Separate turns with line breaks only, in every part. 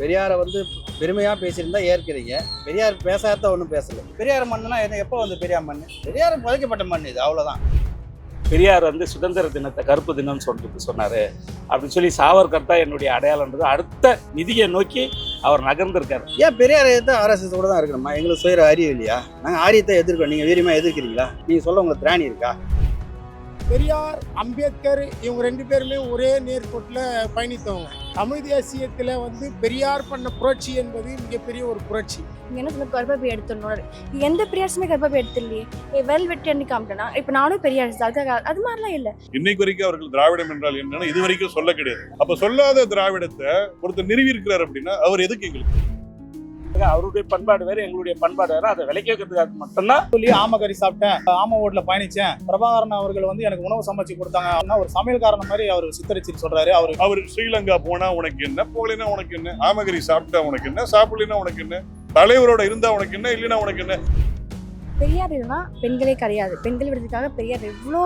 பெரியாரை வந்து பெருமையாக பேசியிருந்தா ஏற்கிறீங்க. பெரியார் பேசாத ஒன்றும் பேசல. பெரியார் மண்ணுனா என்ன? எப்போ வந்து பெரியார் மண் பெரியார் புதைக்கப்பட்ட மண் இது அவ்வளோதான்
பெரியார் வந்து சுதந்திர தினத்தை கருப்பு தினம்னு சொல்லிட்டு சொன்னாரு. அப்படின்னு சொல்லி சாவர்கர் தான் என்னுடைய அடையாளன்றது அடுத்த நிதியை நோக்கி அவர் நகர்ந்திருக்காரு.
ஏன் பெரியார் எதிர்த்து ஆர்எஸ்எஸ் கூட தான் இருக்கணுமா? எங்களுக்கு சுயர அறிவு இல்லையா? நாங்கள் ஆரியத்தை எதிர்க்கிறோம். நீங்கள் வீரியமாக எதிர்க்கிறீங்களா? நீங்கள் சொல்ல உங்களுக்கு திராணி இருக்கா?
பெரியார் அம்பேத்கர் இவங்க ரெண்டு பேருமே ஒரே நேர்கோட்டில் பயணித்தவங்க. தமிழ் தேசியத்தில் வந்து பெரியார் பண்ண புரட்சி என்பது மிகப்பெரிய ஒரு புரட்சி.
நீங்க என்ன சொல்ல கர்ப்பப்பை எடுத்துடணும். எந்த பிரியார்ஸுமே கர்ப்பப்பை எடுத்துடலையே. வெல் வெட்டி அண்ணி காமிட்டேனா இப்போ நானும் பெரியார்ஸ் தான் அதுக்காக அது மாதிரிலாம் இல்லை.
இன்னைக்கு வரைக்கும் அவர்கள் திராவிடம் என்றால் என்னன்னு இது வரைக்கும் சொல்ல கிடையாது. அப்ப சொல்லாத திராவிடத்தை ஒருத்தர் நிறுவி இருக்கிறார் அப்படின்னா அவர் எதுக்கு எங்களுக்கு?
அவருடைய பண்பாடு வேற எங்களுடைய பண்பாடு வேற. அதை விலைக்கு வைக்கிறதுக்காக மட்டும்தான்
சொல்லி ஆம கறி சாப்பிட்டேன். ஆம ஓட்ல பயணிச்சேன். பிரபாகரன் அவர்கள் வந்து எனக்கு உணவு சமைச்சு கொடுத்தாங்க அப்படின்னா ஒரு சமையல்காரன் மாதிரி அவர் சித்தரிச்சு சொல்றாரு. அவர்
அவர் ஸ்ரீலங்கா போனா உனக்கு என்ன போகலைன்னா உனக்கு என்ன ஆமகரி சாப்பிட்டா உனக்கு என்ன சாப்பிடலைன்னா உனக்கு என்ன தலைவரோட இருந்தா உனக்கு என்ன இல்லைன்னா உனக்கு என்ன?
பெரியார் இல்லைன்னா பெண்களே கிடையாது. பெண்கள் விடுறதுக்காக பெரியார் எவ்வளோ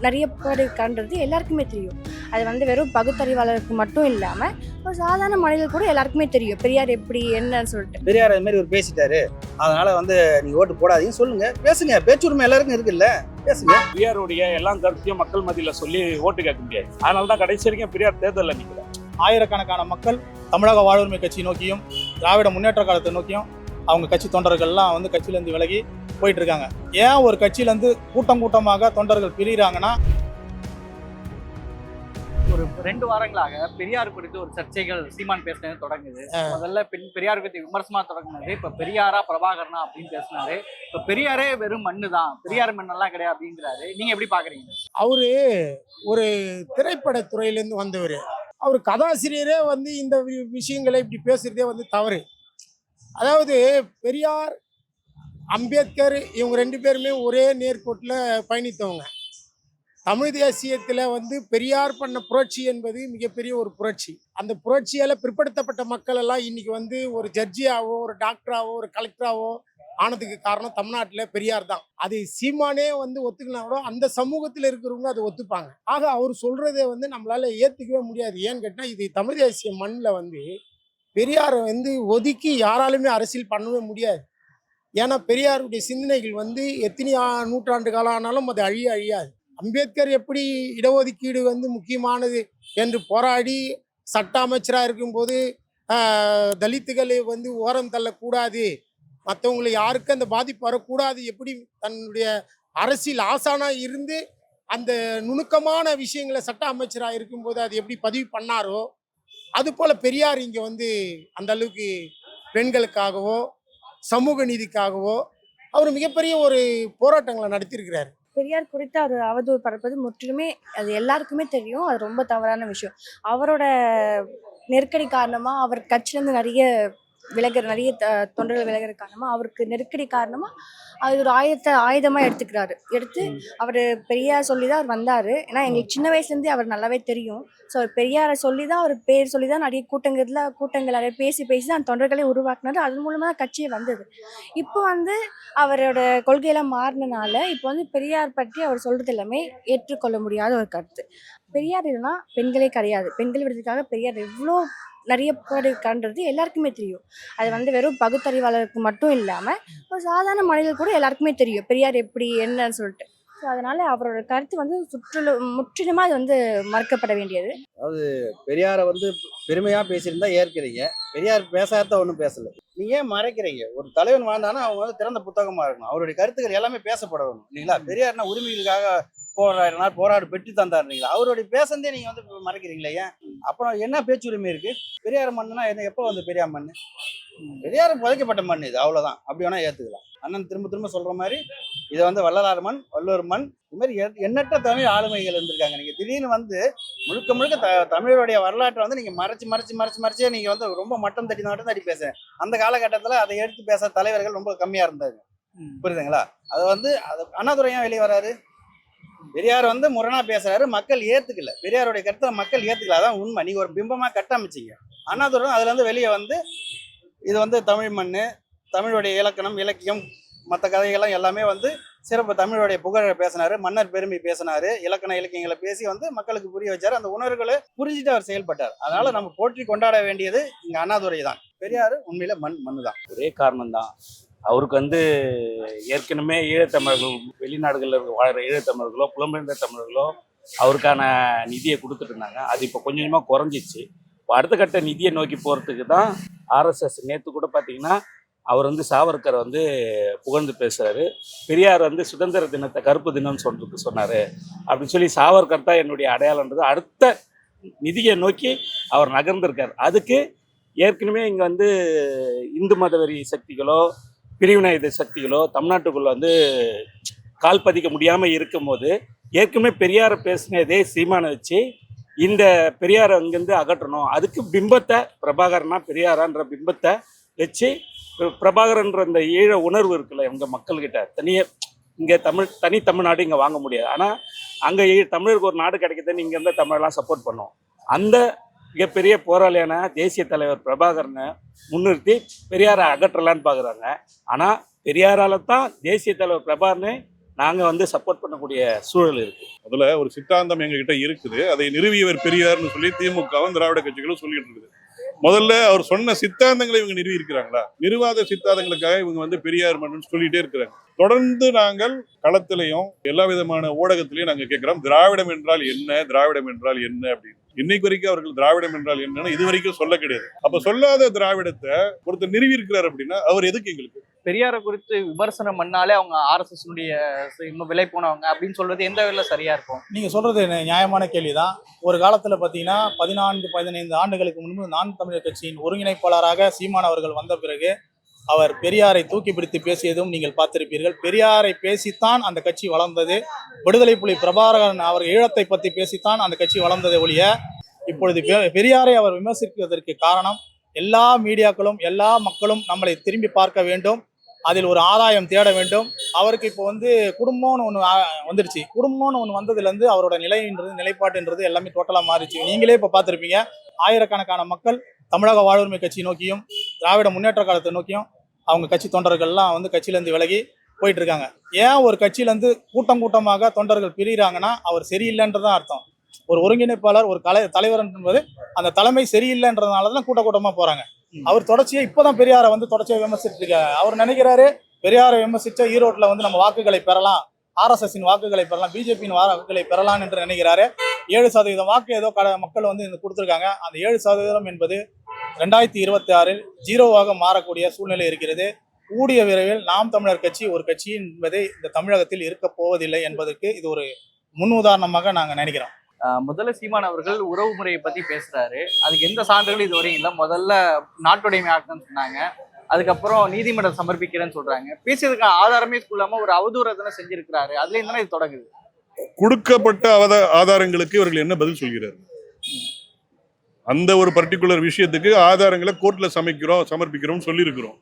நிறைய பேர் இருக்கான்றது எல்லாருக்குமே தெரியும். அது வந்து வெறும் பகுத்தறிவாளருக்கு மட்டும் இல்லாமல் ஒரு சாதாரண மனிதர் கூட எல்லாருக்குமே தெரியும். பெரியார் எப்படி என்னன்னு சொல்லிட்டு.
பெரியார் அது மாதிரி ஒரு பேசிட்டாரு. அதனால வந்து நீங்கள் ஓட்டு போடாதீங்க சொல்லுங்க. பேசுங்க. பேச்சுரிமை எல்லாருக்கும் இருக்குல்ல. பேசுங்க.
பெரியாருடைய எல்லா கருத்தையும் மக்கள் மத்தியில சொல்லி ஓட்டு கேட்க முடியாது. அதனால தான் கடைசி வரைக்கும் பெரியார் தேர்தலில் நிற்கிறார்
ஆயிரக்கணக்கான மக்கள் தமிழக வாழ்வுரிமை கட்சி நோக்கியும் திராவிட முன்னேற்ற காலத்தை நோக்கியும் அவங்க கட்சி தொண்டர்கள்லாம் வந்து கட்சியிலேருந்து விலகி போயிட்டு இருக்காங்க ஏன் ஒரு கட்சியிலேருந்து கூட்டம் கூட்டமாக தொண்டர்கள் பிரிகிறாங்கன்னா
ஒரு ரெண்டு வாரங்களாக பெரியார் குறித்து ஒரு சர்ச்சைகள் சீமான் பேசினது தொடங்குது. முதல்ல பெண் பெரியார் குறித்து விமர்சனமா தொடங்குனது. இப்ப பெரியாரா பிரபாகரனா அப்படின்னு பேசினாரு. இப்ப பெரியாரே வெறும் மண்ணு தான் பெரியார் மண்ணெல்லாம் கிடையாது அப்படிங்கிறாரு. நீங்க எப்படி பாக்குறீங்க?
அவரு ஒரு திரைப்படத் துறையிலேருந்து வந்தவர். அவர் கதாசிரியரே வந்து இந்த வி- விஷயங்களை இப்படி பேசுறதே வந்து தவறு. அதாவது பெரியார் அம்பேத்கர் இவங்க ரெண்டு பேருமே ஒரே நேர்கோட்டில் பயணித்தவங்க. தமிழ் தேசியத்தில் வந்து பெரியார் பண்ண புரட்சி என்பது மிகப்பெரிய ஒரு புரட்சி. அந்த புரட்சியால் பிற்படுத்தப்பட்ட மக்கள் எல்லாம் இன்றைக்கி வந்து ஒரு ஜட்ஜியாவோ ஒரு டாக்டராகவோ ஒரு கலெக்டராவோ ஆனதுக்கு காரணம் தமிழ்நாட்டில் பெரியார் தான். அது சீமானே வந்து ஒத்துக்கினா கூட அந்த சமூகத்தில் இருக்கிறவங்க அதை ஒத்துப்பாங்க. ஆக அவர் சொல்கிறதே வந்து நம்மளால் ஏற்றுக்கவே முடியாது. ஏன்னு கேட்டால் இது தமிழ் தேசிய மண்ணில் வந்து பெரியாரை வந்து ஒதுக்கி யாராலுமே அரசியல் பண்ணவே முடியாது. ஏன்னா பெரியாருடைய சிந்தனைகள் வந்து எத்தனை நூற்றாண்டு காலம் ஆனாலும் அது அழிய அழியாது. அம்பேத்கர் எப்படி இடஒதுக்கீடு வந்து முக்கியமானது என்று போராடி சட்ட அமைச்சராக இருக்கும்போது தலித்துகளை வந்து ஓரம் தள்ளக்கூடாது. மற்றவங்களை யாருக்கும் அந்த பாதிப்பு வரக்கூடாது எப்படி தன்னுடைய அரசியல் ஆசானாக இருந்து அந்த நுணுக்கமான விஷயங்களை சட்ட அமைச்சராக இருக்கும்போது அது எப்படி பதிவு பண்ணாரோ அதுபோல் பெரியார் இங்கே வந்து அந்த அளவுக்கு பெண்களுக்காகவோ சமூக நீதிக்காகவோ அவர் மிகப்பெரிய ஒரு போராட்டங்களை நடத்தியிருக்கிறார்.
பெரியார் குறித்து அவர் அவதூறு பரப்பது முற்றிலுமே அது எல்லாருக்குமே தெரியும். அது ரொம்ப தவறான விஷயம். அவரோட நெருக்கடி காரணமாக அவர் கட்சியிலேருந்து நிறைய விலகிற நிறைய தொண்டர்கள் விலகிற காரணமாக அவருக்கு நெருக்கடி காரணமாக அது ஒரு ஆயுதத்தை ஆயுதமாக எடுத்துக்கிறாரு. எடுத்து அவர் பெரியார் சொல்லி தான் அவர் வந்தார். ஏன்னா எங்களுக்கு சின்ன வயசுலேருந்தே அவர் நல்லாவே தெரியும். ஸோ பெரியாரை சொல்லி தான் அவர் பேர் சொல்லி தான் நிறைய கூட்டங்கள்ல கூட்டங்கள் நிறைய பேசி பேசி தான் தொண்டர்களை உருவாக்குனாரு. அது மூலமாக தான் கட்சியே வந்தது. இப்போ வந்து அவரோட கொள்கையெல்லாம் மாறினனால இப்போ வந்து பெரியார் பற்றி அவர் சொல்றது எல்லாமே ஏற்றுக்கொள்ள முடியாத ஒரு கருத்து. பெரியார் இல்லைன்னா பெண்களே கிடையாது. பெண்கள் விடுறதுக்காக பெரியார் எவ்வளோ நிறைய பேர் எல்லாருக்குமே தெரியும். அது வந்து வெறும் பகுத்தறிவாளருக்கு மட்டும் இல்லாமல் ஒரு சாதாரண மனிதர் கூட எல்லாருக்குமே தெரியும். பெரியார் எப்படி என்னன்னு சொல்லிட்டு. ஸோ அதனால அவரோட கருத்து வந்து சுற்றுலு முற்றிலுமாக அது வந்து மறுக்கப்பட வேண்டியது.
பெரியாரை வந்து பெருமையாக பேசியிருந்தா ஏற்கிறீங்க. பெரியார் பேசாத ஒன்றும் பேசல. நீ ஏன் மறைக்கிறீங்க? ஒரு தலைவன் வாழ்ந்தானா அவங்க வந்து திறந்த புத்தகமாக இருக்கணும். அவருடைய கருத்துக்கள் எல்லாமே பேசப்பட வேணும் இல்லைங்களா? பெரியார்னா உரிமைகளுக்காக போராடினார் போராடு பெற்று தந்தாருங்களா அவருடைய பேசந்தே நீங்க வந்து மறைக்கிறீங்களே ஏன்? அப்புறம் என்ன பேச்சுரிமை இருக்கு? பெரியார் மண்ணுனா என்ன? எப்போ வந்து பெரியார் மண் பெரியார் புதைக்கப்பட்ட மண் இது அவ்வளவுதான். அப்படி வேணா ஏத்துக்கலாம். அண்ணன் திரும்ப திரும்ப சொல்ற மாதிரி இதை வந்து வள்ளலார் மண் வள்ளுவர் மண் இது மாதிரி எண்- எண்ணற்ற தமிழ் ஆளுமைகள் இருந்திருக்காங்க. நீங்க திடீர்னு வந்து முழுக்க முழுக்க த தமிழுடைய வரலாற்றை வந்து நீங்க மறைச்சு மறைச்சு மறைச்சு மறைச்சே நீங்க வந்து ரொம்ப மட்டம் தட்டி மட்டும் தட்டி பேச அந்த காலகட்டத்துல அதை எடுத்து பேச தலைவர்கள் ரொம்ப கம்மியா இருந்தாங்க. புரியுதுங்களா? அது வந்து அது அண்ணாதுரை ஏன் வெளியே வராரு? பெரியார் வந்து முரணா பேசுறாரு மக்கள் ஏத்துக்கல. பெரியாருடைய கருத்தை மக்கள் ஏத்துக்கல. அதான் உண்மை. நீங்க ஒரு பிம்பமா கட்டமைச்சிங்க. அண்ணாதுரை அதுல இருந்து வெளியே வந்து இது வந்து தமிழ் மண்ணு தமிழுடைய இலக்கணம் இலக்கியம் மற்ற கதைகள்லாம் எல்லாமே வந்து சிறப்பு தமிழோடைய புகழ பேசினாரு மன்னர் பெருமை பேசினாரு இலக்கண இலக்கியங்களை பேசி வந்து மக்களுக்கு புரிய வச்சாரு. அந்த உணர்வுகளை புரிஞ்சுட்டு அவர் செயல்பட்டார். அதனால நம்ம போற்றி கொண்டாட வேண்டியது இங்க அண்ணாதுரை தான். பெரியாரு உண்மையில மண் மண்ணு தான்
ஒரே காரணம் தான் அவருக்கு வந்து ஏற்கனவே ஈழத்தமிழர்கள் வெளிநாடுகளில் இருக்க வாழ்கிற ஈழத்தமிழர்களோ புலம்பெயர்ந்த தமிழர்களோ அவருக்கான நிதியை கொடுத்துட்டு இருந்தாங்க. அது இப்போ கொஞ்சம் கொஞ்சமாக குறைஞ்சிச்சு. இப்போ அடுத்த கட்ட நிதியை நோக்கி போகிறதுக்கு தான் ஆர்எஸ்எஸ் நேற்று கூட பார்த்தீங்கன்னா அவர் வந்து சாவர்கர் வந்து புகழ்ந்து பேசுகிறாரு பெரியார் வந்து சுதந்திர தினத்தை கருப்பு தினம்னு சொல்றதுக்கு சொன்னார். அப்படின்னு சொல்லி சாவர்கர் தான் என்னுடைய அடையாளன்றது அடுத்த நிதியை நோக்கி அவர் நகர்ந்திருக்கார். அதுக்கு ஏற்கனவே இங்கே வந்து இந்து மதவெறி சக்திகளோ பிரிவினை சக்திகளோ தமிழ்நாட்டுக்குள்ளே வந்து கால் பதிக்க முடியாமல் இருக்கும்போது ஏற்கனவே பெரியாரை பேசினதே சீமானை வச்சு இந்த பெரியாரை அங்கேருந்து அகற்றணும். அதுக்கு பிம்பத்தை பிரபாகரனா பெரியாரான்ற பிம்பத்தை வச்சு பிரபாகரன்ற அந்த ஈழ உணர்வு இருக்குல்ல இவங்க மக்கள்கிட்ட. தனியே இங்கே தமிழ் தனி தமிழ்நாடு இங்கே வாங்க முடியாது. ஆனால் அங்கே தமிழருக்கு ஒரு நாடு கிடைக்குதுன்னு இங்கே இருந்தால் சப்போர்ட் பண்ணுவோம் அந்த மிகப்பெரிய போராளியான தேசிய தலைவர் பிரபாகரனை முன்னிறுத்தி பெரியாரை அகற்றலான்னு பார்க்குறாங்க ஆனால் பெரியாரால் தான் தேசிய தலைவர் பிரபாகரனை நாங்கள் வந்து சப்போர்ட் பண்ணக்கூடிய சூழல் இருக்குது
அதில் ஒரு சித்தாந்தம் எங்ககிட்ட இருக்குது. அதை நிறுவியவர் பெரியார்னு சொல்லி திமுகவும் திராவிட கட்சிகளும் சொல்லிட்டு இருக்குது. முதல்ல அவர் சொன்ன சித்தாந்தங்களை இவங்க நிறுவி இருக்கிறாங்களா நிறுவாத சித்தாந்தங்களுக்காக இவங்க வந்து பெரியார் மன்னன் சொல்லிட்டே இருக்கிறாங்க. தொடர்ந்து நாங்கள் களத்திலையும் எல்லா விதமான ஊடகத்திலையும் நாங்க கேட்கிறோம் திராவிடம் என்றால் என்ன? திராவிடம் என்றால் என்ன அப்படின்னு. இன்னைக்கு வரைக்கும் அவர்கள் திராவிடம் என்றால் என்னன்னு இது வரைக்கும் சொல்ல கிடையாது. அப்ப சொல்லாத திராவிடத்தை ஒருத்தர் நிறுவி இருக்கிறார் அப்படின்னா அவர் எதுக்கு எங்களுக்கு?
பெரியாரை குறித்து விமர்சனம் பண்ணாலே அவங்க ஆர்எஸ்எஸ் உடைய இன்னும் விலை போனவங்க அப்படின்னு சொல்றது எந்த வகையில சரியா இருக்கும்?
நீங்க சொல்றது நியாயமான கேள்விதான். ஒரு காலத்துல பாத்தீங்கன்னா பதினான்கு பதினைந்து ஆண்டுகளுக்கு முன்பு நான் தமிழர் கட்சியின் ஒருங்கிணைப்பாளராக சீமான் அவர்கள் வந்த பிறகு அவர் பெரியாரை தூக்கி பிடித்து பேசியதும் நீங்கள் பார்த்திருப்பீர்கள். பெரியாரை பேசித்தான் அந்த கட்சி வளர்ந்தது. விடுதலை புலி பிரபாகரன் அவர் ஈழத்தை பற்றி பேசித்தான் அந்த கட்சி வளர்ந்ததை ஒழிய இப்பொழுது பெ- பெரியாரை அவர் விமர்சிப்பதற்கு காரணம் எல்லா மீடியாக்களும் எல்லா மக்களும் நம்மளை திரும்பி பார்க்க வேண்டும். அதில் ஒரு ஆதாயம் தேட வேண்டும். அவருக்கு இப்போ வந்து குடும்பம்னு ஒன்று வந்துருச்சு. குடும்பம்னு ஒன்று வந்ததுலேருந்து அவரோட நிலைன்றது நிலைப்பாட்டுன்றது எல்லாமே டோட்டலாக மாறிச்சு. நீங்களே இப்போ பார்த்துருப்பீங்க. ஆயிரக்கணக்கான மக்கள் தமிழக வாழ்வுரிமை கட்சி நோக்கியும் திராவிட முன்னேற்ற காலத்தை நோக்கியும் அவங்க கட்சி தொண்டர்கள்லாம் வந்து கட்சியிலேருந்து விலகி போயிட்டு இருக்காங்க ஏன் ஒரு கட்சியிலேருந்து கூட்டம் கூட்டமாக தொண்டர்கள் பிரிகிறாங்கன்னா அவர் சரியில்லைன்றதான் அர்த்தம். ஒரு ஒருங்கிணைப்பாளர் ஒரு கலை தலைவர் என்பது அந்த தலைமை சரியில்லைன்றதுனால தான் கூட்ட கூட்டமாக போகிறாங்க அவர் தொடர்ச்சியை இப்போ தான் பெரியாரை வந்து தொடர்ச்சியாக விமர்சிட்டு இருக்காரு அவர் நினைக்கிறாரு பெரியாரை விமர்சிச்சா ஈரோட்டில் வந்து நம்ம வாக்குகளை பெறலாம் ஆர்எஸ்எஸ்ஸின் வாக்குகளை பெறலாம் பிஜேபியின் வாக்குகளை பெறலாம் என்று நினைக்கிறாரு. ஏழு சதவீதம் வாக்கு ஏதோ கட மக்கள் வந்து இந்த கொடுத்துருக்காங்க. அந்த ஏழு சதவீதம் என்பது ரெண்டாயிரத்தி இருபத்தி ஆறில் ஜீரோவாக மாறக்கூடிய சூழ்நிலை இருக்கிறது. கூடிய விரைவில் நாம் தமிழர் கட்சி ஒரு கட்சி என்பதை இந்த தமிழகத்தில் இருக்க போவதில்லை என்பதற்கு இது ஒரு முன் உதாரணமாக நாங்கள் நினைக்கிறோம்.
முதல்ல சீமான் அவர்கள் உறவு முறையை பத்தி பேசுறாரு. அதுக்கு எந்த சான்றுகளும் இதுவரையும் இல்லை. முதல்ல நாட்டுடைமை ஆக்கணும்னு சொன்னாங்க. அதுக்கப்புறம் நீதிமன்றம் சமர்ப்பிக்கிறேன்னு சொல்றாங்க. பேசியதுக்கான ஆதாரமே இல்லாம ஒரு அவதூறதனை செஞ்சிருக்கிறாரு. அதுல இருந்தானே இது தொடங்குது?
கொடுக்கப்பட்ட அவத- ஆதாரங்களுக்கு இவர்கள் என்ன பதில் சொல்கிறார் அந்த ஒரு பர்டிகுலர் விஷயத்துக்கு ஆதாரங்களை கோர்ட்ல சமைக்கிறோம் சமர்ப்பிக்கிறோம்னு சொல்லியிருக்கிறோம்.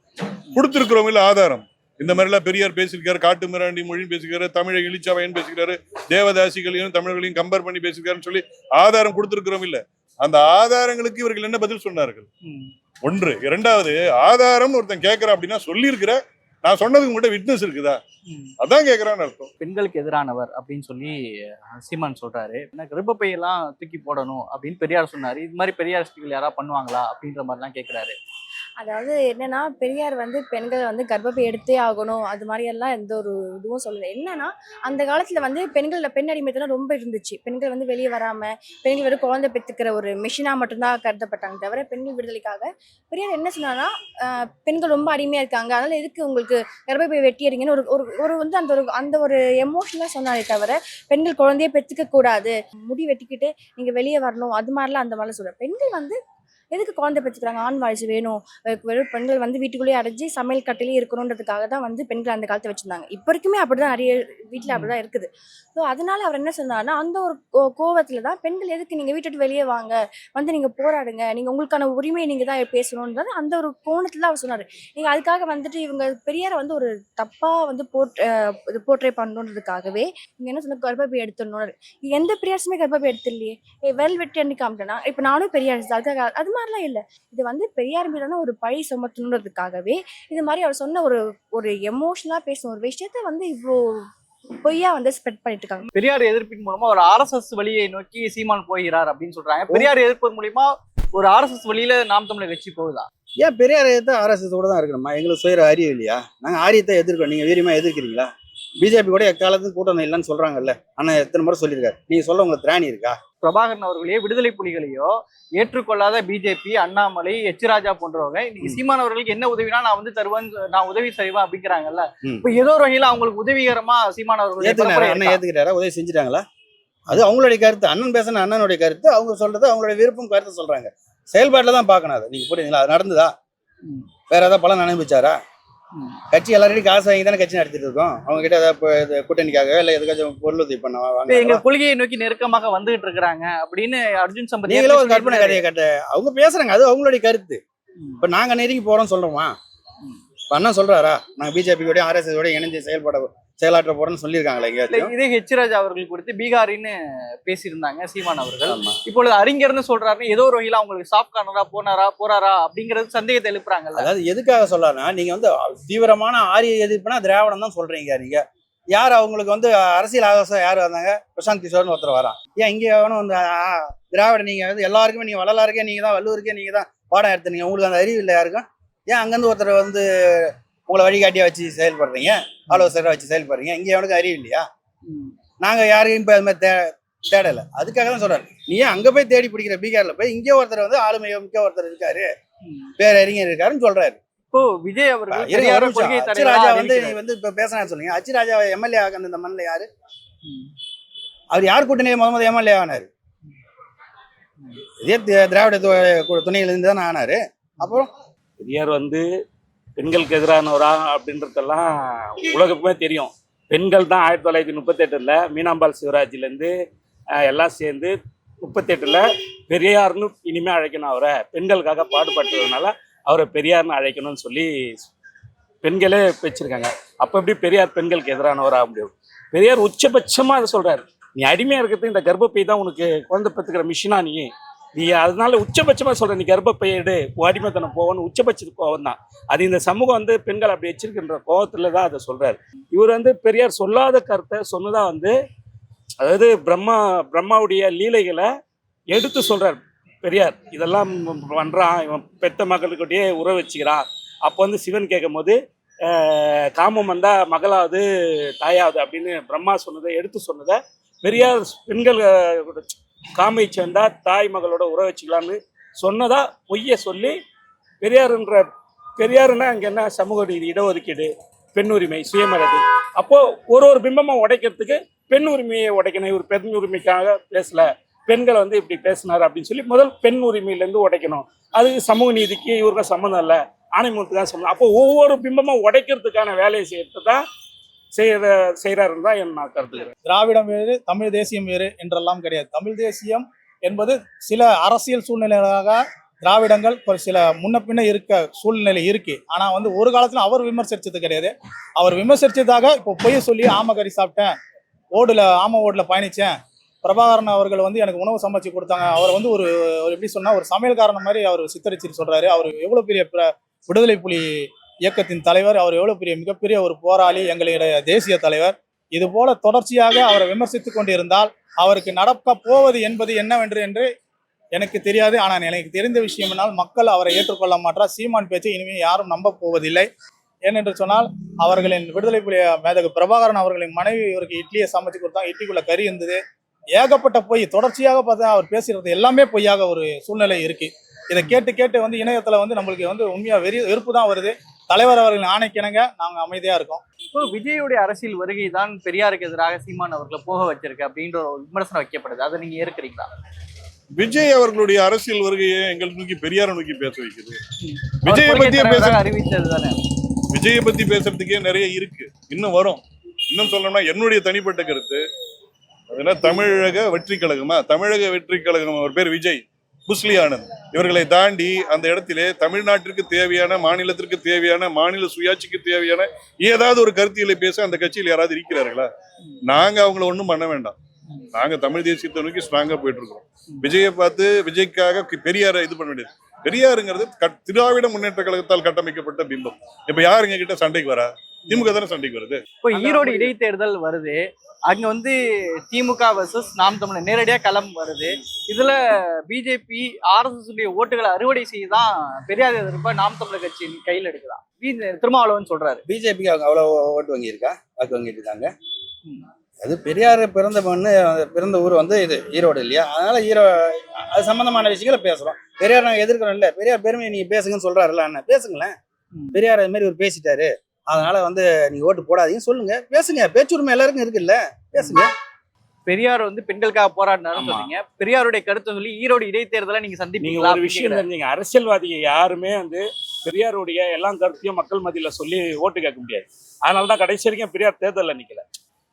கொடுத்துருக்கிறோம் இல்ல ஆதாரம். இந்த மாதிரிலாம் பெரியார் பேசியிருக்காரு காட்டு மிராண்டி மொழின்னு பேசியிருக்காரு தமிழை இழிச்சாவைன்னு பேசிக்கிறாரு தேவதாசிகளையும் தமிழர்களையும் கம்பேர் பண்ணி பேசியிருக்காருன்னு சொல்லி ஆதாரம் கொடுத்துருக்கிறோம் இல்ல. அந்த ஆதாரங்களுக்கு இவர்கள் என்ன பதில் சொன்னார்கள்? ஒன்று இரண்டாவது ஆதாரம் ஒருத்தன் கேட்கறான் அப்படின்னா சொல்லியிருக்கிற நான் சொன்னதுக்கு உங்கள்கிட்ட விட்னஸ் இருக்குதா? அதான் கேட்கறான்னு அர்த்தம்.
பெண்களுக்கு எதிரானவர் அப்படின்னு சொல்லி சீமான் சொல்றாரு. ஏன்னா கர்ப்பப்பையெல்லாம் தூக்கி போடணும் அப்படின்னு பெரியார் சொன்னாரு. இது மாதிரி பெரியார் ஸ்திகள் யாராவது பண்ணுவாங்களா அப்படின்ற மாதிரிலாம் கேட்கிறாரு
அதாவது என்னன்னா பெரியார் வந்து பெண்கள் வந்து கர்ப்பப்பை எடுத்தே ஆகணும். அது மாதிரி எல்லாம் எந்த ஒரு இதுவும் சொல்லலை. என்னன்னா அந்த காலத்துல வந்து பெண்கள் பெண் அடிமைத்தனம் ரொம்ப இருந்துச்சு. பெண்கள் வந்து வெளியே வராம பெண்கள் வெறும் குழந்தை பெற்றுக்கிற ஒரு மிஷினா மட்டும்தான் கருதப்பட்டாங்க தவிர பெண்கள் விடுதலைக்காக பெரியார் என்ன சொன்னான்னா பெண்கள் ரொம்ப அடிமையா இருக்காங்க. அதனால எதுக்கு உங்களுக்கு கர்ப்பப்பை வெட்டியறிங்கன்னு ஒரு ஒரு ஒரு வந்து அந்த ஒரு அந்த ஒரு எமோஷனலா சொன்னாரே தவிர பெண்கள் குழந்தைய பெற்றுக்க கூடாது முடி வெட்டிக்கிட்டு நீங்க வெளியே வரணும். அது மாதிரிலாம் அந்த மாதிரிலாம் சொல்ற பெண்கள் வந்து எதுக்கு குழந்தை பெற்றுக்கிறாங்க? ஆண் வாரிசு வேணும். வெறும் பெண்கள் வந்து வீட்டுக்குள்ளேயே அடைஞ்சு சமையல் கட்டிலே இருக்கணுன்றதுக்காக தான் வந்து பெண்கள் அந்த காலத்தை வச்சிருந்தாங்க. இப்போ வரைக்குமே அப்படிதான் நிறைய வீட்டில் அப்படிதான் இருக்குது. ஸோ அதனால அவர் என்ன சொன்னார்னா அந்த ஒரு கோ- தான் பெண்கள் எதுக்கு நீங்கள் வீட்டு விட்டு வெளியே வாங்க? வந்து நீங்கள் போராடுங்க. நீங்கள் உங்களுக்கான உரிமையை நீங்கள் தான் பேசணுன்றது அந்த ஒரு கோணத்தில் அவர் சொன்னார். நீங்கள் அதுக்காக வந்துட்டு இவங்க பெரியாரை வந்து ஒரு தப்பாக வந்து போட் இது போர்ட்ரே பண்ணணுன்றதுக்காகவே நீங்கள் என்ன சொன்ன கர்ப்பப்பை எடுத்துடணும் எந்த பெரியார்ஸுமே கர்ப்பப்பை எடுத்துடலையே. வெல் வெட்டி அன்னி காமிட்டேன்னா இப்போ நானும் பெரியார் அதுக்காக அது மாதிரி மாதிரிலாம் இல்லை. இது வந்து பெரியார் மீதான ஒரு பழி சுமத்தணுன்றதுக்காகவே இது மாதிரி அவர் சொன்ன ஒரு ஒரு எமோஷனலாக பேசின ஒரு விஷயத்த வந்து இவ்வளோ பொய்யா வந்து ஸ்ப்ரெட் பண்ணிட்டு இருக்காங்க
பெரியார் எதிர்ப்பின் மூலமா ஒரு ஆர்எஸ்எஸ் வழியை நோக்கி சீமான் போகிறார் அப்படின்னு சொல்றாங்க. பெரியார் எதிர்ப்பு மூலியமா ஒரு ஆர்எஸ்எஸ் வழியில நாம் தமிழர் கட்சி போகுதா?
ஏன் பெரியார் எதிர்த்து ஆர்எஸ்எஸ் கூட தான் இருக்கணுமா? எங்களுக்கு சுயர அறிவு இல்லையா? நாங்கள் ஆரியத்தை எதிர்க்கிறோம். நீங்கள் வீரியமாக எதிர்க்கிறீங்களா? பிஜேபி கூட எக்காலத்துக்கும் கூட்டணி இல்லைன்னு சொல்கிறாங்கல்ல ஆனால் எத்தனை முறை சொல்லியிருக்காரு. நீங்கள் சொல்ல உங்களுக்கு திராணி இருக்கா?
பிரபாகரன் அவர்களையோ விடுதலை புலிகளையோ ஏற்றுக்கொள்ளாத பிஜேபி அண்ணாமலை எச் ராஜா போன்றவங்க இன்னைக்கு. சீமான் அவர்களுக்கு என்ன உதவினா நான் வந்து தருவேன் நான் உதவி செய்வேன் அப்படிங்கிறாங்கல்ல. இப்ப ஏதோ ஒரு வகையில அவங்களுக்கு உதவிகரமா சீமான் அவர்கள்
ஏத்துக்கிட்டாரா உதவி செஞ்சுட்டாங்களா? அது அவங்களுடைய கருத்து. அண்ணன் பேசின அண்ணனுடைய கருத்து. அவங்க சொல்றது அவங்களுடைய விருப்பம் கருத்து சொல்றாங்க. செயல்பாட்டில் தான் பார்க்கணும் அது. நீங்க புரியுதுங்களா? அது நடந்ததா. வேற ஏதாவது பலன் அனுபவிச்சாரா. கட்சி எல்லாரையும் காசு வாங்கி தானே கட்சி நடத்திட்டு இருக்கோம்? அவங்க கிட்ட ஏதாவது கூட்டணிக்காக இல்லை எதுக்காச்சும் பொருள் உதவி பண்ண
எங்க கொள்கையை நோக்கி நெருக்கமாக வந்துகிட்டு இருக்கிறாங்க அப்படின்னு அர்ஜுன் சம்பத்
நீங்களும் ஒரு கற்பனை கதையை கட்ட. அவங்க பேசுறாங்க அது அவங்களுடைய கருத்து. இப்ப நாங்க நெருங்கி போறோம் சொல்றோமா? அண்ணன் சொல்றாரா? நாங்க பிஜேபி கூட ஆர்எஸ்எஸ் கூட இணைஞ்சு செயல்பட செயலாற்ற போறோம்னு சொல்லியிருக்காங்களா எங்கேயாச்சும்?
இதே ஹெச் ராஜா அவர்கள் குறித்து பீகாரின்னு பேசியிருந்தாங்க சீமான் அவர்கள். இப்பொழுது அறிஞர்னு சொல்றாரு ஏதோ ஒரு வகையில அவங்களுக்கு சாஃப்ட் கார்னரா போனாரா போறாரா அப்படிங்கறது சந்தேகத்தை எழுப்புறாங்கல்ல.
அதாவது எதுக்காக சொல்றாருன்னா நீங்க வந்து தீவிரமான ஆரிய எதிர்ப்புனா திராவிடம் தான் சொல்றீங்க நீங்க. யார் அவங்களுக்கு வந்து அரசியல் ஆலோசனை யார் வந்தாங்க? பிரசாந்த் கிஷோர்னு ஒருத்தர் வரான். ஏன் இங்கே எவனும் வந்து திராவிட நீங்க வந்து எல்லாருக்குமே நீங்க வள்ளலாருக்கே நீங்க தான் வள்ளுவருக்கே நீங்க தான் பாடம் எடுத்துனீங்க உங்களுக்கு அந்த அறிவு இல்லை யாருக்கும்? ஏன் அங்கேருந்து ஒருத்தர் வந்து உங்களை வழிகாட்டியா வச்சு செயல்படுறீங்க? ஆலோசகராக வச்சு செயல்படுறீங்க. இங்கே எவனுக்கு அறிவு இல்லையா? நாங்க யாரையும் இப்போ அது மாதிரி தே தேடலை. அதுக்காக தான் சொல்றாரு. நீ அங்க போய் தேடி பிடிக்கிற? பீகார்ல போய் இங்கே ஒருத்தர் வந்து ஆளுமை மிக்க ஒருத்தர் இருக்காரு. பேரறிஞர் இருக்காருன்னு சொல்றாரு.
இப்போ விஜய் அவர்கள்
இருங்க, ஒரு
பெரியார்
நிமிஷம்.
கொள்கை
அச்சு
தலைவரா
ராஜா வந்து நீ. வந்து இப்ப பேசினா சொல்லுங்க அச்சு ராஜா எம்எல்ஏ ஆக இந்த மண்ணில் யாரு. அவர் யார் கூட்டணியில முத முத எம்எல்ஏ ஆனாரு. இதே திராவிட து- துணையில இருந்து தானே ஆனாரு. அப்புறம்?
பெரியார் வந்து பெண்களுக்கு எதிரானவரா அப்படின்றதெல்லாம் உலகமே தெரியும். பெண்கள் தான் ஆயிரத்தி தொள்ளாயிரத்தி முப்பத்தெட்டில் மீனாம்பாள் சிவராஜிலேருந்து எல்லாம் சேர்ந்து முப்பத்தெட்டில் பெரியார்னு இனிமேல் அழைக்கணும் அவரை. பெண்களுக்காக பாடுபட்டதுனால அவரை பெரியார்னு அழைக்கணும்னு சொல்லி பெண்களே வச்சுருக்காங்க அப்போ எப்படி பெரியார் பெண்களுக்கு எதிரானவராக முடியும்? பெரியார் உச்சபட்சமாக அதை சொல்கிறார் நீ அடிமையாக இருக்கிறது இந்த கர்ப்பப்பை தான் உனக்கு குழந்தை பெற்றுக்கிற மிஷினா நீ? நீ அதனால உச்சபட்சமாக சொல்ற நீ கர்ப்பப்பையடு உன் அடிமைத்தனம் உச்சபட்சத்துக்கு கோவம் தான். அது இந்த சமூகம் வந்து பெண்கள் அப்படி வச்சிருக்கின்ற கோபத்தில் தான் அதை சொல்றாரு. இவர் வந்து பெரியார் சொல்லாத கருத்தை சொன்னதா வந்து அதாவது பிரம்மா பிரம்மாவுடைய லீலைகளை எடுத்து சொல்றார் பெரியார். இதெல்லாம் பண்ணுறான் இவன் பெத்த மகளுக்கிட்டே உறவு வச்சுக்கிறான். அப்போ வந்து சிவன் கேட்கும் போது காமம் வந்தால் மகளாவது தாயாவது அப்படின்னு பிரம்மா சொன்னதை எடுத்து சொன்னதை பெரியார் பெண்கள் காமிச்சு காமை சேர்ந்தா தாய் மகளோட உறவு வச்சுக்கலாம்னு சொன்னதா பொய்ய சொல்லி பெரியாருன்ற பெரியாருன்னா அங்கே என்ன? சமூக நீதி இடஒதுக்கீடு பெண் உரிமை சுயமரது அப்போது ஒரு ஒரு பிம்பமாக உடைக்கிறதுக்கு பெண் உரிமையை உடைக்கணும். இவர் பெண் உரிமைக்காக பேசலை. பெண்களை வந்து இப்படி பேசினார் அப்படின்னு சொல்லி முதல் பெண் உரிமையிலேருந்து உடைக்கணும். அது சமூக நீதிக்கு இவருக்கு சம்மந்தம் இல்லை. ஆணைமுகத்துக்கு தான் சம்மந்தம். அப்போ ஒவ்வொரு பிம்பமாக உடைக்கிறதுக்கான வேலையை செய்யறது தான் செய்யற செய்கிறாருன்னு தான் என் நான் கருதுகிறேன்.
திராவிடம் வேறு தமிழ் தேசியம் வேறு என்றெல்லாம் கிடையாது. தமிழ் தேசியம் என்பது சில அரசியல் சூழ்நிலைகளாக திராவிடங்கள் ஒரு சில முன்ன பின்ன இருக்க சூழ்நிலை இருக்கு. ஆனால் வந்து ஒரு காலத்தில் அவர் விமர்சித்தது கிடையாது. அவர் விமர்சித்ததாக இப்போ பொய் சொல்லி ஆமகறி சாப்பிட்டேன். ஓடில் ஆம ஓடில் பயணித்தேன் பிரபாகரன் அவர்கள் வந்து எனக்கு உணவு சமைச்சு கொடுத்தாங்க. அவர் வந்து ஒரு ஒரு எப்படி சொன்னால் ஒரு சமையல்காரன் மாதிரி அவர் சித்தரிச்சு சொல்கிறாரு அவர் எவ்வளோ பெரிய விடுதலை புலி இயக்கத்தின் தலைவர் அவர் எவ்வளவு பெரிய மிகப்பெரிய ஒரு போராளி எங்களுடைய தேசிய தலைவர். இது போல தொடர்ச்சியாக அவரை விமர்சித்துக் கொண்டிருந்தால் அவருக்கு நடக்க போவது என்பது என்னவென்று என்று எனக்கு தெரியாது. ஆனால் எனக்கு தெரிந்த விஷயம் என்னால் மக்கள் அவரை ஏற்றுக்கொள்ள மாட்டார். சீமான் பேச்சை இனிமேல் யாரும் நம்ப போவதில்லை. ஏனென்று சொன்னால் அவர்களின் விடுதலை புலி மேதகு பிரபாகரன் அவர்களின் மனைவி இவருக்கு இட்லியை சமைச்சு கொடுத்தா இட்லிக்குள்ள கறி இருந்தது. ஏகப்பட்ட பொய். தொடர்ச்சியாக பார்த்தா அவர் பேசுறது எல்லாமே பொய்யாக ஒரு சூழ்நிலை இருக்கு. இதை கேட்டு கேட்டு வந்து இணையத்தில் வந்து நம்மளுக்கு வந்து உண்மையாக வெறி வெறுப்பு தான் வருது. தலைவர் அவர்களின் ஆணைக்கிணங்க நாங்க அமைதியா இருக்கோம்.
இப்போ விஜயுடைய அரசியல் வருகை தான் பெரியாருக்கு எதிராக சீமான் அவர்களை போக வச்சிருக்கு அப்படின்ற ஒரு விமர்சனம் வைக்கப்படுது. அதை நீங்க ஏற்கிறீங்களா?
விஜய் அவர்களுடைய அரசியல் வருகையை எங்களை நோக்கி பெரியாரை நோக்கி பேச
அவர்
விஜயை
கொள்கை
பத்தி
தலைவராக
பேச
அறிவித்தது தானே?
விஜயை பத்தி பேசுறதுக்கே நிறைய இருக்கு. இன்னும் வரும். இன்னும் சொல்லணும்னா என்னுடைய தனிப்பட்ட கருத்து. தமிழக வெற்றி கழகமா தமிழக வெற்றி கழகம் அவர் பேர் விஜய். புஸ்லி ஆனந்த். இவர்களை தாண்டி அந்த இடத்திலே தமிழ்நாட்டிற்கு தேவையான மாநிலத்திற்கு தேவையான மாநில சுயாட்சிக்கு தேவையான ஏதாவது ஒரு கருத்தியலை பேச அந்த கட்சியில் யாராவது இருக்கிறார்களா? நாங்க அவங்கள ஒண்ணும் பண்ண வேண்டாம். நாங்க தமிழ் தேசியத்தை நோக்கி ஸ்ட்ராங்கா போயிட்டு இருக்கோம் விஜயை பார்த்து விஜய்க்காக பெரியாரை இது பண்ண வேண்டியது. பெரியாருங்கிறது கட்- திராவிட முன்னேற்ற கழகத்தால் கட்டமைக்கப்பட்ட பிம்பம். இப்ப யார் எங்க கிட்ட சண்டைக்கு வரா? திமுக தானே சண்டைக்கு வருது
இப்போ ஈரோடு இடைத்தேர்தல் வருது. அங்க வந்து திமுக வர்சஸ் நாம் தமிழர் நேரடியா களம் வருது. இதுல பிஜேபி ஆர்எஸ்எஸ் உடைய ஓட்டுகளை அறுவடை செய்ய தான் பெரியார் எதிர்ப்ப நாம் தமிழர் கட்சி கையில் எடுக்குதான் வி- திருமாவளவன் சொல்றாரு.
பிஜேபிக்கு அவங்க அவ்வளோ ஓட்டு வாங்கியிருக்கா? வாக்கு வாங்கிட்டு இருக்காங்க அது பெரியார் பிறந்த மண்ணு பிறந்த ஊர் வந்து இது ஈரோடு இல்லையா? அதனால ஈரோ அது சம்பந்தமான விஷயங்களை பேசுறோம். பெரியார் நாங்கள் எதிர்க்கிறோம் இல்ல. பெரியார் பெருமையை நீங்க பேசுங்கன்னு சொல்றாருல்ல அண்ணன் பேசுங்களேன். பெரியார் அது மாதிரி ஒரு பேசிட்டாரு. அதனால வந்து நீங்க ஓட்டு போடாதீங்கன்னு சொல்லுங்க. பேசுங்க. பேச்சுரிமை எல்லாருக்கும் இருக்குல்ல. பேசுங்க.
பெரியார் வந்து பெண்களுக்காக போராடினாருன்னு. சொன்னீங்க பெரியாருடைய கருத்து சொல்லி ஈரோடு இடைத்தேர்தலை நீங்க
நீங்க
சந்திப்பீங்களா
ஒரு விஷயம் தெரிஞ்சீங்க அரசியல்வாதிகள் யாருமே வந்து பெரியாருடைய எல்லா கருத்தையும் மக்கள் மத்தியில சொல்லி ஓட்டு கேட்க முடியாது. அதனால தான் கடைசி வரைக்கும் பெரியார் தேர்தலில் நிக்கல.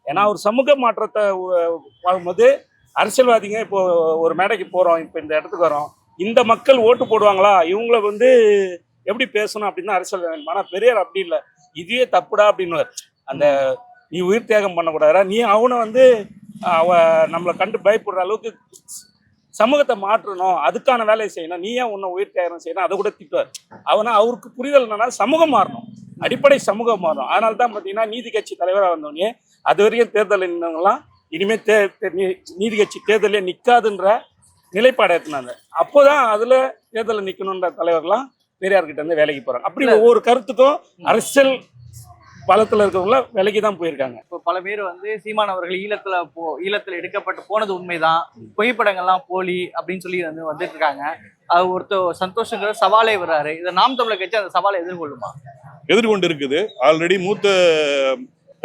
ஏன்னா ஒரு சமூக மாற்றத்தை பார்க்கும்போது அரசியல்வாதிங்க இப்போ ஒரு மேடைக்கு போறோம். இப்போ இந்த இடத்துக்கு வரோம். இந்த மக்கள் ஓட்டு போடுவாங்களா? இவங்கள வந்து எப்படி பேசணும் அப்படின்னு தான் அரசியல் வேணும் ஆனா பெரியார் அப்படி இல்லை. இதுவே தப்புடா அப்படின்னு அந்த நீ உயிர் தியாகம் பண்ணக்கூடாதா நீ அவனை வந்து அவ நம்மளை கண்டு பயப்படுற அளவுக்கு சமூகத்தை மாற்றணும். அதுக்கான வேலையை செய்யணும். நீ ஏன் உன்னை உயிர் தியாகம் செய்யணும்? அதை கூட திட்டுவார். அவனா அவருக்கு புரிதல் என்னன்னா சமூகம் மாறணும். அடிப்படை சமூகம் மாறணும். அதனால தான் பார்த்தீங்கன்னா நீதி கட்சி தலைவராக வந்தோடனே அது வரைக்கும் தேர்தலில் நின்றவங்களாம் இனிமேல் தே நீ- நீதி கட்சி தேர்தலே நிற்காதுன்ற நிலைப்பாடு ஏற்றினாங்க அப்போதான் அதில் தேர்தலில் நிற்கணுன்ற தலைவர்லாம் பெரியார் கிட்ட இருந்து வேலைக்கு போறாங்க. அப்படி ஒவ்வொரு கருத்துக்கும் அரசியல் பலத்துல இருக்கிறவங்கள வேலைக்கு தான் போயிருக்காங்க.
இப்போ பல பேர் வந்து சீமான் அவர்கள் ஈழத்துல போ ஈழத்துல எடுக்கப்பட்டு போனது உண்மைதான். புகைப்படங்கள்லாம் போலி அப்படின்னு சொல்லி வந்து வந்துட்டு இருக்காங்க அது ஒருத்தர் சந்தோஷங்கிற சவாலே வர்றாரு. இதை நாம் தமிழர் கட்சி அந்த சவாலை எதிர்கொள்ளுமா?
எதிர்கொண்டு இருக்குது ஆல்ரெடி மூத்த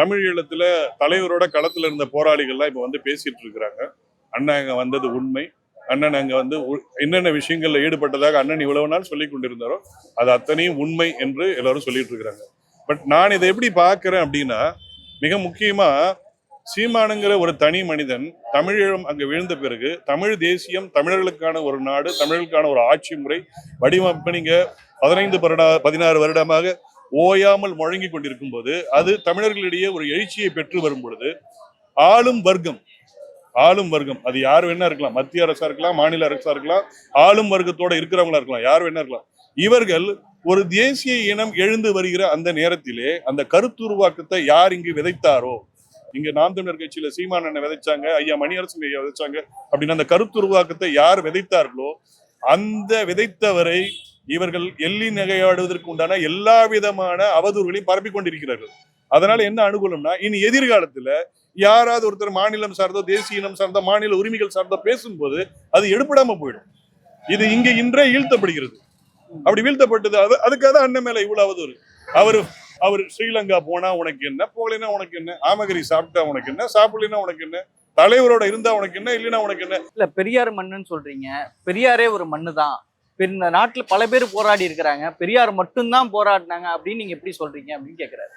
தமிழ் ஈழத்துல தலைவரோட களத்துல இருந்த போராளிகள்லாம் இப்ப வந்து பேசிட்டு இருக்கிறாங்க. அங்க வந்தது உண்மை. அண்ணன் அங்கே வந்து உ- என்னென்ன விஷயங்களில் ஈடுபட்டதாக அண்ணன் இவ்வளவு நாள் சொல்லி கொண்டிருந்தாரோ அது அத்தனையும் உண்மை என்று எல்லாரும் சொல்லிட்டு இருக்கிறாங்க. பட் நான் இதை எப்படி பார்க்குறேன் அப்படின்னா மிக முக்கியமாக சீமானுங்கிற ஒரு தனி மனிதன் தமிழீழம் அங்கே விழுந்த பிறகு தமிழ் தேசியம் தமிழர்களுக்கான ஒரு நாடு தமிழர்களுக்கான ஒரு ஆட்சி முறை வடிவமைப்பு நீங்கள் பதினைந்து வருடா பதினாறு வருடமாக ஓயாமல் முழங்கி கொண்டிருக்கும் போது அது தமிழர்களிடையே ஒரு எழுச்சியை பெற்று வரும் பொழுது ஆளும் வர்க்கம் ஆளும் வர்க்கம். அது யார் வேணா இருக்கலாம். மத்திய அரசா இருக்கலாம் மாநில அரசா இருக்கலாம் ஆளும் வர்க்கத்தோட இருக்கிறவங்களா இருக்கலாம். யார் வேணா இருக்கலாம். இவர்கள் ஒரு தேசிய இனம் எழுந்து வருகிற அந்த நேரத்திலே அந்த கருத்துருவாக்கத்தை யார் இங்கு விதைத்தாரோ இங்க நாம் தமிழர் கட்சியில சீமான் அண்ணன் விதைச்சாங்க ஐயா மணியரசன் ஐயா விதைச்சாங்க அப்படின்னு அந்த கருத்துருவாக்கத்தை யார் விதைத்தார்களோ அந்த விதைத்தவரை இவர்கள் எள்ளி நகையாடுவதற்கு உண்டான எல்லா விதமான அவதூறுகளையும் பரப்பிக் கொண்டிருக்கிறார்கள். அதனால என்ன அனுகூலம்னா இனி எதிர்காலத்துல யாராவது ஒருத்தர் மாநிலம் சார்ந்தோ தேசிய இனம் சார்ந்த மாநில உரிமைகள் சார்ந்தோ பேசும்போது அது எடுபடாம போயிடும். இது இங்க இன்றே ஈழ்த்தப்படுகிறது அப்படி வீழ்த்தப்பட்டது அது அதுக்காக தான் அண்ணன் மேல இவ்வளவு அவதூறு. அவரு அவர் ஸ்ரீலங்கா போனா உனக்கு என்ன போகலைன்னா உனக்கு என்ன ஆமகரி சாப்பிட்டா உனக்கு என்ன சாப்பிடலைன்னா உனக்கு என்ன தலைவரோட இருந்தா உனக்கு என்ன இல்லைன்னா உனக்கு என்ன?
இல்ல பெரியார் மண்ணுன்னு சொல்றீங்க. பெரியாரே ஒரு மண்ணு தான் இந்த நாட்டுல பல பேர் போராடி இருக்கிறாங்க. பெரியார் மட்டும்தான் போராடினாங்க அப்படின்னு நீங்க எப்படி சொல்றீங்க அப்படின்னு கேக்குறாரு.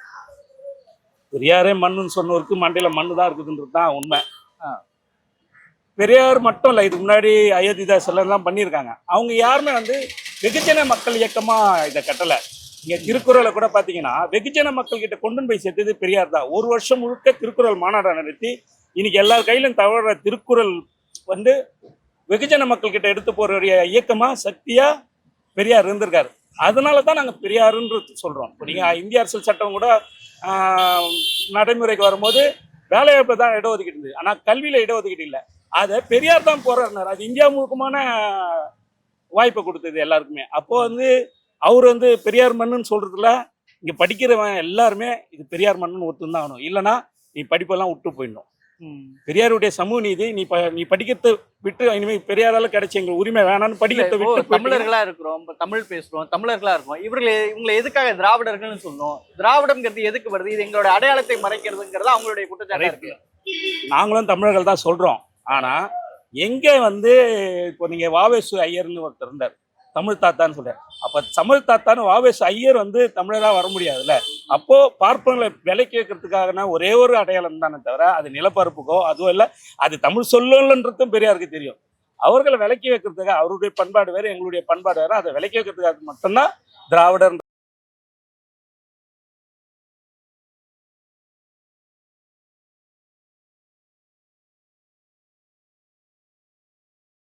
பெரியாரே மண்ணுன்னு சொன்னவருக்கு மண்டையில மண்ணு தான் இருக்குதுன்றது தான் உண்மை. பெரியார் மட்டும் இல்லை இதுக்கு முன்னாடி அயோத்திதாஸ் எல்லாம் பண்ணியிருக்காங்க. அவங்க யாருமே வந்து வெகுஜன மக்கள் இயக்கமா இதை கட்டலை. இங்க திருக்குறளை கூட பார்த்தீங்கன்னா வெகுஜன மக்கள் கிட்ட கொண்டு போய் சேர்த்தது பெரியார் தான். ஒரு வருஷம் முழுக்க திருக்குறள் மாநாடு நடத்தி இன்னைக்கு எல்லார் கையிலும் தவற திருக்குறள் வந்து வெகுஜன மக்கள் கிட்ட எடுத்து போற இயக்கமாக இயக்கமா சக்தியா பெரியார் இருந்திருக்காரு. அதனால தான் நாங்கள் பெரியாருன்றது சொல்கிறோம் இப்போ நீங்க இந்திய அரசியல் சட்டம் கூட நடைமுறைக்கு வரும்போது வேலைவாய்ப்பு தான் இடஒதுக்கீடு இருந்தது. ஆனால் கல்வியில் இடஒதுக்கீடு இல்லை. அதை பெரியார் தான் போராடினார். அது இந்தியா முழுக்கமான வாய்ப்பை கொடுத்தது எல்லாருக்குமே. அப்போ வந்து அவர் வந்து பெரியார் மண்ணுன்னு சொல்றதுல இங்கே படிக்கிறவன் எல்லாருமே இது பெரியார் மண்ணுன்னு ஒருத்தன் தான் ஆகணும். இல்லைன்னா நீ படிப்பெல்லாம் விட்டு போயிடணும். பெரியாருடைய சமூக நீதி நீ நீ படிக்கிறத விட்டு இனிமேல் பெரியாரால கிடைச்ச எங்க உரிமை வேணாம்னு படிக்கிறத விட்டு
தமிழர்களா இருக்கிறோம் தமிழ் பேசுறோம் தமிழர்களா இருக்கோம். இவர்களை இவங்களை எதுக்காக திராவிடர்கள்னு சொல்லணும் திராவிடம்ங்கிறது எதுக்கு வருது? இது எங்களோட அடையாளத்தை மறைக்கிறதுங்கிறது அவங்களுடைய குற்றச்சாட்டா இருக்கு.
நாங்களும் தமிழர்கள் தான் சொல்றோம். ஆனா எங்க வந்து இப்போ நீங்க வாவேசு ஐயர்னு ஒருத்தர் இருந்தார். தமிழ் தாத்தான்னு சொல்கிறேன் அப்போ தமிழ் தாத்தான்னு வாவேஸ் ஐயர் வந்து தமிழராக வர முடியாதுல்ல. அப்போது பார்ப்பனர்களை விலைக்கு வைக்கிறதுக்காகனா ஒரே ஒரு அடையாளம் தானே தவிர அது நிலப்பரப்புக்கோ அதுவும் இல்லை அது தமிழ் சொல்லலன்றதும் பெரியாருக்கு தெரியும். அவர்களை விலைக்கு வைக்கிறதுக்காக அவருடைய பண்பாடு வேறு எங்களுடைய பண்பாடு வேறு. அதை விலைக்கு வைக்கிறதுக்காக மட்டும்தான் திராவிடர்